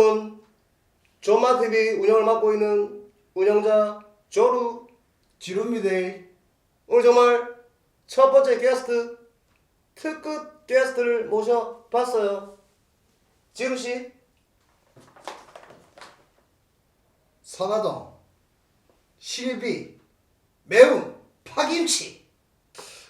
여러분 조마TV 운영을 맡고 있는 운영자 조루 지루입니다. 오늘 정말 첫 번째 게스트 특급 게스트를 모셔봤어요 지루씨 선화동 실비 매운 파김치.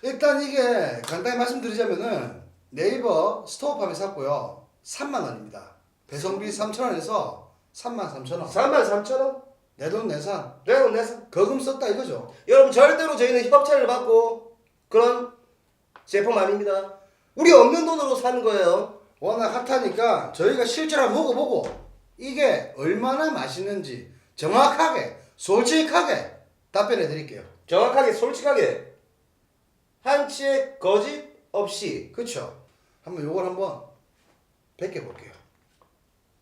일단 이게 간단히 말씀드리자면은 네이버 스토어팜에 샀고요. 3만 원입니다. 배송비 3천 원에서 3만 3천 원. 33,000원 내 돈 내산 내고 내서 거금 썼다 이거죠. 여러분 절대로 저희는 협찬을 받고 그런 제품 아닙니다 우리 없는 돈으로 사는 거예요 워낙 핫하니까 저희가 실제로 한번 먹어보고 이게 얼마나 맛있는지 정확하게 솔직하게 답변해 드릴게요. 정확하게 솔직하게 한치의 거짓 없이 그렇죠? 한번 요걸 한번 뺏겨 볼게요.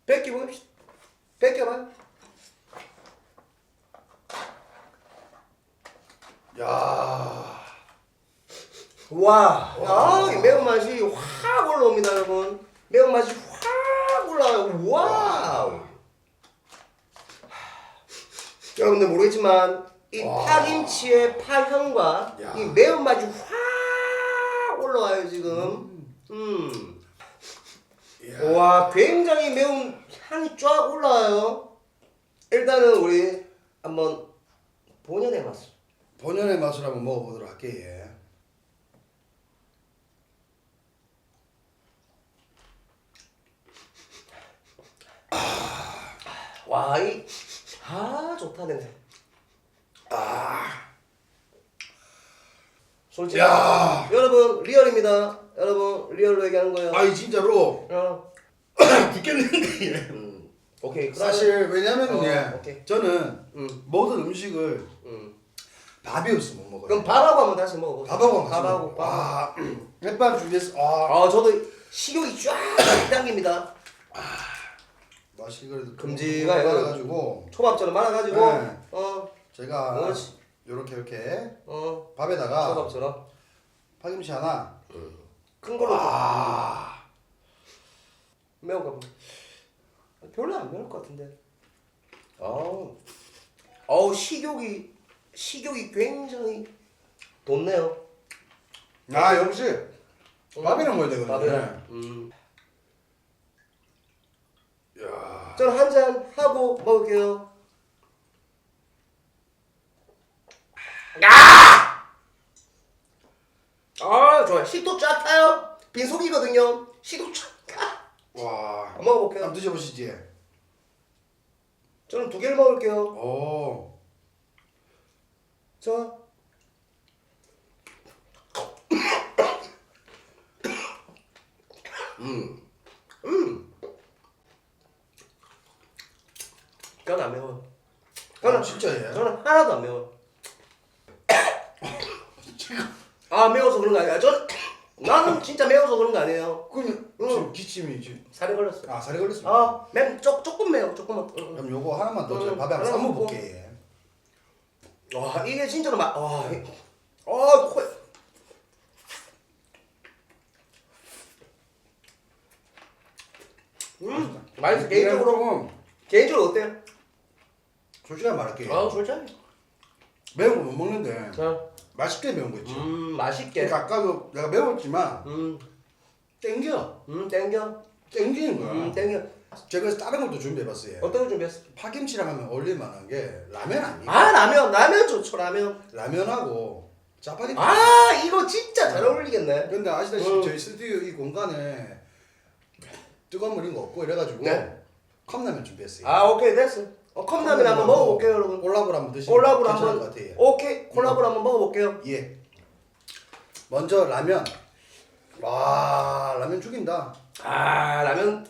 뺏겨봅시다 뺏겨봐요 야. 와, 아, 이 매운맛이 확 올라옵니다, 여러분. 매운맛이 확 올라와요. 와우. 여러분들 모르겠지만 이 와. 파김치의 파향과 야. 이 매운맛이 확 올라와요 지금. 음. 이야. 와, 굉장히 매운 향이 쫙 올라와요. 일단은 우리 한번 본연의 맛을. 본연의 맛을 한번 먹어보도록 할게요. 예. 와, 이, 아, 좋다, 냄새. 아. 솔직히. 야. 여러분, 리얼입니다. 여러분, 리얼로 얘기하는 거예요. 아이 진짜로 어, 죽겠는데. 예. 음, 오케이. 그러면- 사실 왜냐면은 어, 예. 오케이. 저는 음, 모든 음식을 음. 밥이 없으면 못 먹어요. 그럼 밥하고 한번 다시 먹어보세요. 밥하고 한번 밥하고, 밥하고. 아, 햇반 준비했어. 아, 아, 저도 식욕이 쫙 당깁니다. 맛이 그래도 금지가 말아가지고 초밥처럼 말아가지고, 네. 어, 제가 그렇지. 요렇게 이렇게 어, 밥에다가 초밥처럼. 파김치 하나. 큰 걸로. 좀 아, 매운가 봐. 별로 안 매울 것 같은데. 어, 어우 식욕이 식욕이 굉장히 돋네요. 아 역시 밥이랑 먹어야 되거든요. 밥이랑. 음. 야, 저는 한 잔 하고 먹을게요. 아! 아 좋아요. 식도 쫙 타요. 빈속이거든요. 식도 쫙 타. 와, 한번 먹어볼게요. 한번 드셔보시지. 저는 두 개를 먹을게요. 오, 자. 음. 음. 그건 안 매워. 저는 진짜 예. 저는 하나도 안 매워. 아 매워서 그런 거 아니야. 저는 나는 진짜 매워서 그런 거 아니에요. 그럼 응. 지금 기침이 지금 살이 걸렸어. 아 살이 걸렸습니다. 아, 매 조금 조금 매워. 조금만. 응. 그럼 요거 하나만 더 제가 응, 밥에 하나 삶아. 볼게. 와 이게 진짜로 막. 와. 이- 아 코. 음, 맛있어. 개인적으로 개인적으로 어때요? 솔직하게 말할게요. 아, 솔직하게. 매운 거 못 먹는데 자, 맛있게 매운 거 있죠. 음, 맛있게. 그러니까 아까도 내가 매웠지만 음, 땡겨, 음, 땡겨. 땡기는 거야. 음, 땡겨. 제가 그래서 다른 것도 준비해봤어요. 어떤 거 준비했어? 파김치랑 하면 어울릴 만한 게 라면 아니에요? 아, 라면, 라면 좋죠, 라면. 라면하고 짜파게티. 아, 이거 진짜 잘 어울리겠네. 근데 아시다시피 음. 저희 스튜디오 이 공간에 뜨거운 물인 거 없고 이래가지고 네. 컵라면 준비했어요. 아, 오케이, 됐어. 어, 컵라면 한번 먹어볼게요, 여러분. 콜라보를 한번 드시면 콜라보로 괜찮을 한번. 것 같아요. 오케이, 콜라보로 한번 먹어볼게요. 예. 먼저 라면. 와 라면 죽인다. 아, 라면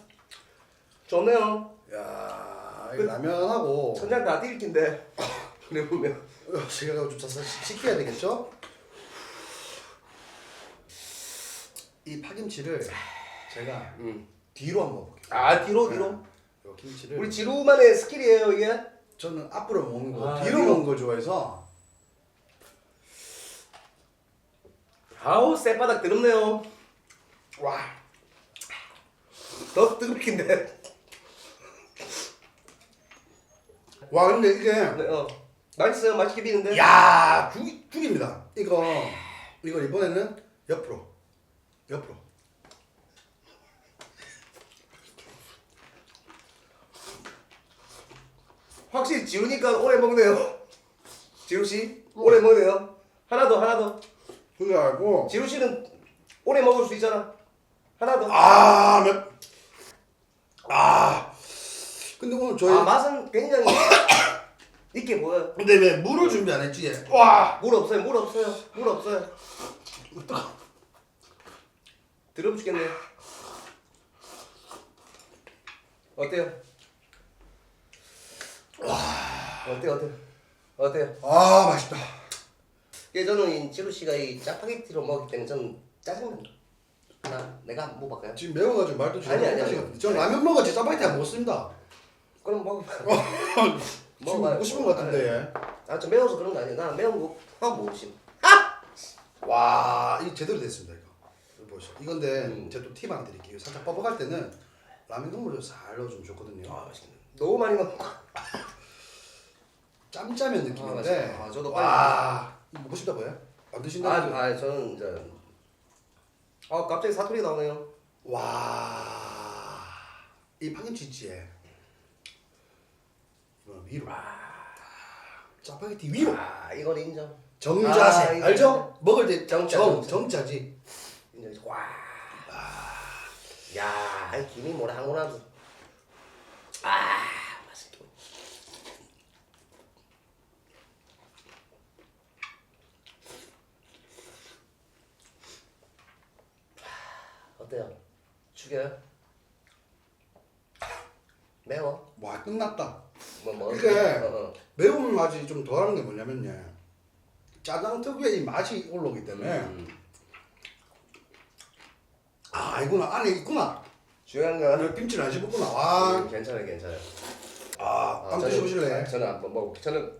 좋네요. 야, 그- 이 라면하고 천장 다 뛸긴데. 그래 보면. 어, 제가 좀 자서 식혀야 되겠죠? 이 파김치를 제가 음. 뒤로 한번 볼게요. 아, 뒤로, 뒤로. 이 김치를 우리 지루만의 스킬이에요, 이게. 저는 앞으로 먹는 거, 아, 뒤로 뒤로. 먹는 걸 좋아해서 아우, 쌔바닥 드럽네요. 와 더 뜨겁긴데. 와 근데 이게 네, 어. 맛있어요. 맛있게 비는데. 야 죽, 죽입니다. 이거 이거 이번에는 옆으로 옆으로. 확실히 지우니까 오래 먹네요. 지우 씨 오래 먹네요. 하나 더 하나 더. 그게 알고 지우 씨는 오래 먹을 수 있잖아. 하나 더. 아 맵. 아 근데 오늘 저희 아 맛은 굉장히 있게 보여요. 근데 왜 물을 준비 안 했지? 얘? 와 물 없어요. 물 없어요. 물 없어요. 드럼 죽겠네. 어때요? 와 어때요 어때요 어때요? 아 맛있다. 예 저는 이 지루 씨가 이 짜파게티로 먹기 때문에 저는 짜장면 나 내가 한번 먹어볼까요? 지금 매워가지고 말도 좀 아니, 아니, 아니. 하시거든요. 저 라면 먹었지 짜파게티 안 먹습니다. 그럼 먹어봐. 지금 먹고 싶은 것 같은데. 아저 매워서 그런 거 아니에요. 나 매운 거 하나 먹으심. 와, 이거 제대로 됐습니다 이거. 이거 보시죠. 이건데 음. 제가 또 팁 하나 드릴게요. 살짝 뻑뻑할 때는 라면 국물을 살 넣어주면 좋거든요. 아 맛있네. 너무 많이 넣어. 짬짜면 아, 느낌인데. 맛있다. 아, 저도 빨리 와, 이거 먹고 싶다고요? 안 아, 드신다고요? 아 저는 이제 아 갑자기 사투리 나오네요. 와, 이 파김치찌에 이거 위로. 짜파게티 위로. 아 이건 인정. 정자세 아, 이거 알죠? 먹을 때 정자, 정, 정자. 정자지. 인정. 와. 야, 이 김이 뭐라 한구나도. 아, 맛있게. 어때요? 죽여요? 매워? 와, 끝났다. 뭐 뭐? 이게 어, 어. 매운 맛이 좀 더하는 게 뭐냐면요. 짜장 특유의 이 맛이 올라오기 때문에 음. 아 이구나 안에 있구나. 중요한 건 김치를 안 씹었구나. 와. 음, 괜찮아요, 괜찮아요. 아, 한번 저는- 드셔보실래요? 아, 저는 한번 먹을게. 저는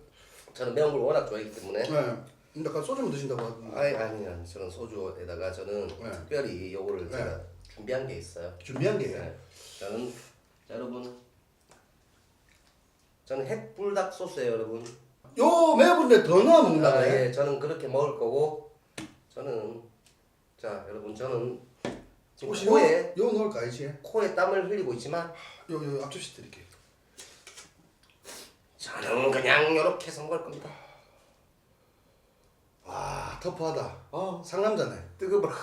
저는 매운 걸 워낙 좋아하기 때문에. 네. 근데 아까 소주만 드신다고 하던데. 아니 아니 아니 저는 소주에다가 저는 네. 특별히 요거를 네. 제가 준비한 게 있어요. 준비한 게. 네. 저는 자, 여러분 저는 핵불닭 소스예요, 여러분. 요 매운데 더 넣어 먹는다 아, 그래. 예, 저는 그렇게 먹을 거고 저는 자, 여러분 저는 지금 혹시 코에 요, 요 넣을까 이지? 코에 땀을 흘리고 있지만 요 요 앞접시 드릴게요. 저는 그냥 이렇게 해서 먹을 겁니다. 와 터프하다. 어, 상남자네. 뜨거워라.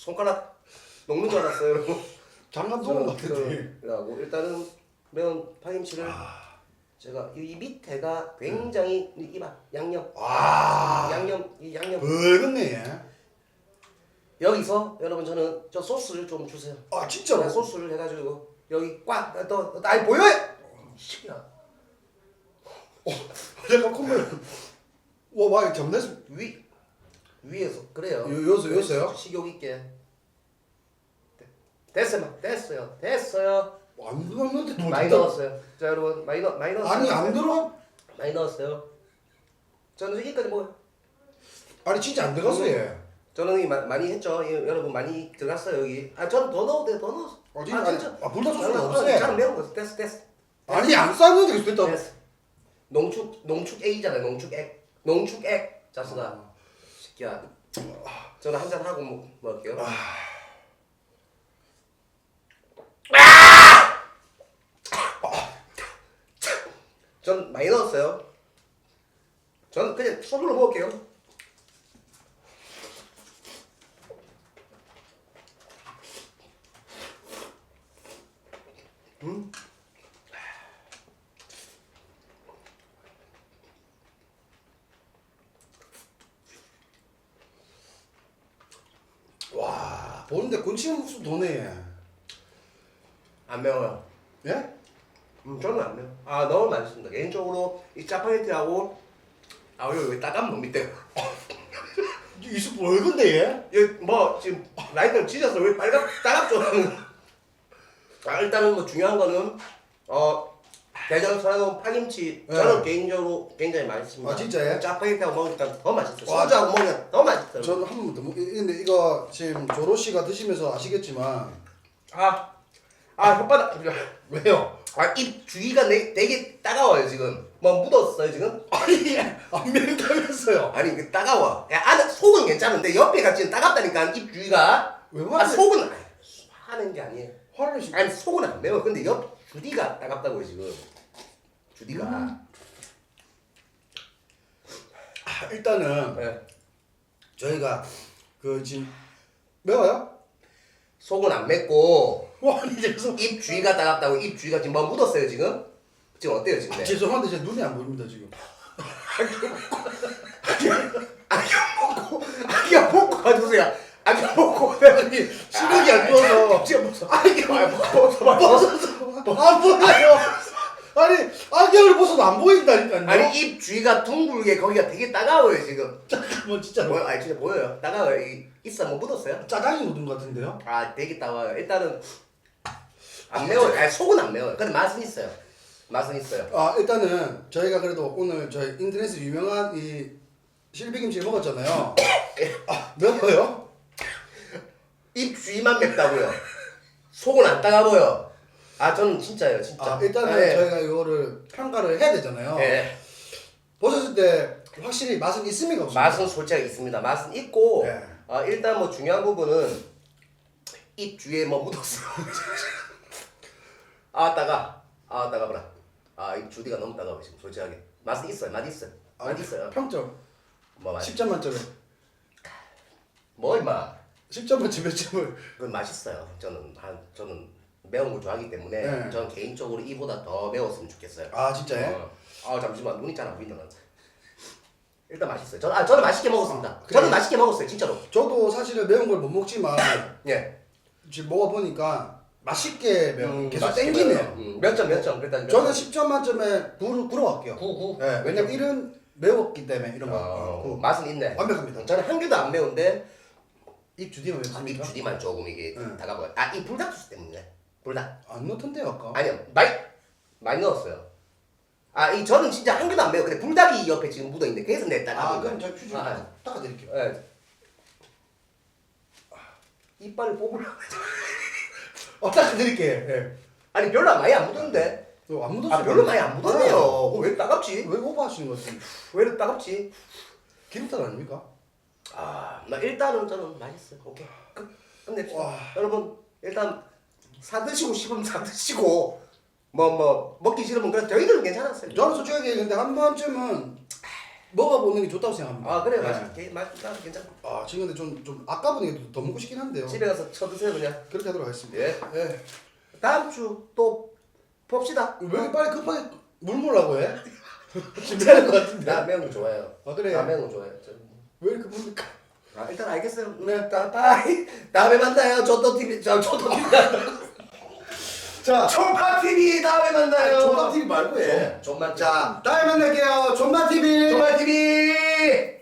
손가락 녹는 줄 알았어요. 장갑 도는 것 같은데. 그러고 일단은 매운 파김치를 아. 제가 이 밑에가 굉장히 이 이봐 양념 와. 양념 이 양념 벌겠네 얘. 여기서 여러분 저는 저 소스를 좀 주세요. 아 진짜로. 네, 소스를 해가지고 여기 꽉또 아니 보여? 시야 잠깐 콧물. 와와 정말 위 위에서 그래요. 요- 요소, 요소요? 식욕 있게 네. 됐어요, 됐어요, 됐어요. 안 들었는데 뭐 많이 진짜- 넣었어요. 자 여러분 많이 넣 많이 넣었어요. 아니 안 들어? 많이 넣었어요. 저는 여기까지 먹어요. 아니 진짜 안 들어갔어 얘. 저는 이 마, 많이 했죠. 예, 여러분 많이 들어갔어요 여기. 아 저는 더 넣어도 돼, 더 넣어. 어, 진짜? 아니, 아, 불닭 소스가 없어요. 저는 매운 거 됐어, 됐어. 아니 안 계속 됐다. 됐어. 농축 농축 액이잖아요. 농축 액. 농축 액. 자수가. 아. 새끼야. 저는 한잔 하고 먹, 먹을게요. 전 많이 넣었어요. 저는 그냥 손으로 먹을게요. 와 보는데 군침 무슨 도네 얘. 안 매워요. 예? 음, 저는 안 매워. 아 너무 맛있습니다. 개인적으로 이 짜파게티하고 아 여기 왜놈 밑에 이수 벌건데 얘? 여기 뭐 지금 라이터 찢어서 왜 빨갛 따갑죠? 아 일단은 뭐 중요한 거는 어 대전 사놓은 파김치 네. 저는 개인적으로 굉장히 맛있습니다. 아, 진짜요? 짜파게티하고 먹으니까 더 맛있어요. 와, 소주하고 먹으면 더 맛있어요. 저는 한 번도 못. 근데 이거 지금 조로 씨가 드시면서 아시겠지만 아, 아 혓바닥 왜요? 아, 입 주위가 내, 되게 따가워요 지금. 뭐 묻었어요 지금? 아니 안 맹다면서요. 아니 그 따가워. 야, 안에 속은 괜찮은데 옆에가 지금 따갑다니까 입 주위가. 왜 아 화를 속은 아니, 하는 게 아니에요. 화를 시 아니 속은 안 매워. 근데 옆 주디가 따갑다고요 지금. 주디가. 음. 아, 일단은 네. 저희가 그 지금 매워요? 속은 안 맵고 와 아니 죄송 입 주위가 따갑다고 입 주위가 지금 뭐 묻었어요 지금? 지금 어때요 지금? 네. 죄송한데 제 눈이 안 보입니다 지금. 아기야 먹고 가주세요. 아기 먹고. 아니 시력이 안 좋아서 지금 무슨 아기 아 먹고 벗어서 안 보여요. 아니 안경을 벗어도 안 보인다니까요. 아니 입 주위가 둥글게 거기가 되게 따가워요 지금. 뭐 진짜 보여? 아니 진짜 보여요. 따가워요. 이 입사 뭐 묻었어요? 짜장이 묻은 것 같은데요? 아 되게 따가워요. 일단은 안 매워요. 아니 속은 안 매워요. 근데 맛은 있어요. 맛은 있어요. 아 일단은 저희가 그래도 오늘 저희 인터넷에 유명한 이 실비김치 를 먹었잖아요. 아 매워요? 입 주위만 맵다고요. 속은 안 따가워요. 아 저는 진짜예요 진짜. 아 일단은 네. 저희가 이거를 평가를 해야 되잖아요. 네. 보셨을 때 확실히 맛은 있습니까 없습니까? 맛은 솔직하게 있습니다. 맛은 있고 네. 아, 일단 뭐 중요한 부분은 입 주위에 뭐 묻었어. 아 따가. 아 따가워라. 아입 주디가 너무 따가워 지금 솔직하게. 맛은 있어요. 맛 있어요. 맛 있어요. 평점 뭐 맛. 10점 만점에 뭐 임마. 10점 만점 몇 점을 그 맛있어요. 저는 한 저는 매운 걸 좋아하기 때문에 네. 저는 개인적으로 이보다 더 매웠으면 좋겠어요. 아 진짜요? 어. 아 잠시만 눈이 잘 안 보인다. 일단 맛있어요. 저는 아 저는 맛있게 먹었습니다. 아, 그래요? 저는 맛있게 먹었어요 진짜로. 저도 사실은 매운 걸 못 먹지만 예. 지금 먹어보니까 맛있게 매운 음, 계속 맛있게 땡기네요. 매워요. 음, 몇 점, 몇 점? 일단 몇 저는 점? 10점 만점에 9로 9로 갈게요. 9, 9. 네, 왜냐면 이런 매웠기 때문에 이런 거. 어, 구. 맛은 있네. 완벽합니다. 저는 한 개도 안 매운데 입 주디만 입 맵습니까? 주디만 조금 이게 응. 다가봐요. 아, 이 불닭 소스 때문에. 불닭. 안 넣던데요 아까? 아니요, 많이 많이 넣었어요. 아, 이 저는 진짜 한 개도 안 매워. 근데 불닭이 옆에 지금 묻어 있는데 내 따가. 아 그럼 제가 퓨즈 아, 아. 닦아드릴게요. 예. 이빨을 뽑으려고. 어 닦아드릴게요. 예. 아니 별로 많이 안 묻었는데. 어, 안 묻었어요. 아 별로 많이 안 묻었네요. 어, 왜 따갑지? 왜 오버하시는 것 같은데? 왜 이렇게 따갑지? 기름탄 아닙니까? 아, 나 일단은 저는 맛있어요. 오케이. 끝. 끝냅시다. 와. 여러분 일단 사 드시고 싶으면 사 드시고 뭐 뭐 먹기 싫으면 그냥 저희들은 괜찮았어요. 저는 솔직하게 얘기했는데 한 번쯤은 먹어보는 게 좋다고 생각합니다. 아 그래 네. 맛있 게 맛있다 괜찮아. 아 지금 근데 좀, 좀 아까 보니까 더 먹고 싶긴 한데요. 집에 가서 쳐 드세요 그냥. 그렇게 하도록 하겠습니다. 예. 예. 다음 주 또 봅시다. 왜 이렇게 빨리 급하게 물물라고 해? 준비하는 것 같은데. 나 매운 거 좋아해요. 아 그래. 나 매운 거 좋아해요. 저는. 왜 이렇게 뭡니까? 아 일단 알겠어요. 네, 다 바이. 다음에 만나요. 조또 TV. 저 조또 TV. 자, 초파 TV 다음에 만나요. 존맛 TV 말고 해. 존만 자, 다음에 만날게요. 존맛 TV. 존만 TV.